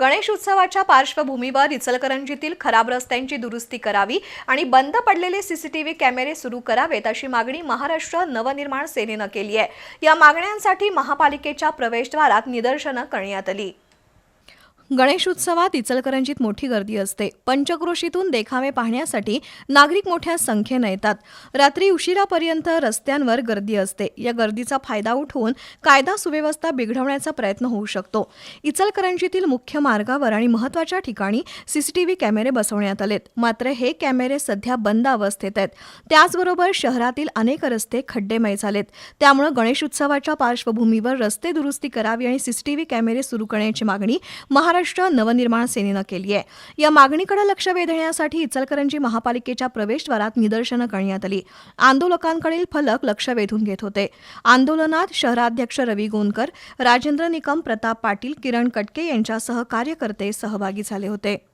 गणेश उत्सवाच्या पार्श्वभूमीवर इचलकरंजीतील खराब रस्त्यांची दुरुस्ती करावी आणि बंद पडलेले सीसीटीव्ही कॅमेरे सुरू करावेत अशी मागणी महाराष्ट्र नवनिर्माण सेनेनं केली आहे. या मागण्यांसाठी महापालिकेच्या प्रवेशद्वारात निदर्शनं करण्यात आली. गणेश उत्सवात इचलकरंजीत मोठी गर्दी असते. पंचक्रोशीतून देखावे पाहण्यासाठी नागरिक मोठ्या संख्येनं येतात. रात्री उशिरापर्यंत रस्त्यांवर गर्दी असते. या गर्दीचा फायदा उठवून कायदा सुव्यवस्था बिघडवण्याचा प्रयत्न होऊ शकतो. इचलकरंजीतील मुख्य मार्गावर आणि महत्त्वाच्या ठिकाणी सीसीटीव्ही कॅमेरे बसवण्यात आलेत. मात्र हे कॅमेरे सध्या बंद अवस्थेत आहेत. त्याचबरोबर शहरातील अनेक रस्ते खड्डेमय झालेत. त्यामुळे गणेश उत्सवाच्या पार्श्वभूमीवर रस्ते दुरुस्ती करावी आणि सीसीटीव्ही कॅमेरे सुरू करण्याची मागणी महाराष्ट्र महाराष्ट्र नवनिर्माण सेनेनं केली आहे. या मागणीकडे लक्ष वेधण्यासाठी इचलकरंजी महापालिकेच्या प्रवेशद्वारात निदर्शनं करण्यात आली. आंदोलकांकडील फलक लक्ष वेधून घेत होते. आंदोलनात शहराध्यक्ष रवी गोंदकर राजेंद्र निकम प्रताप पाटील किरण कटके यांच्यासह कार्यकर्ते सहभागी झाले होते.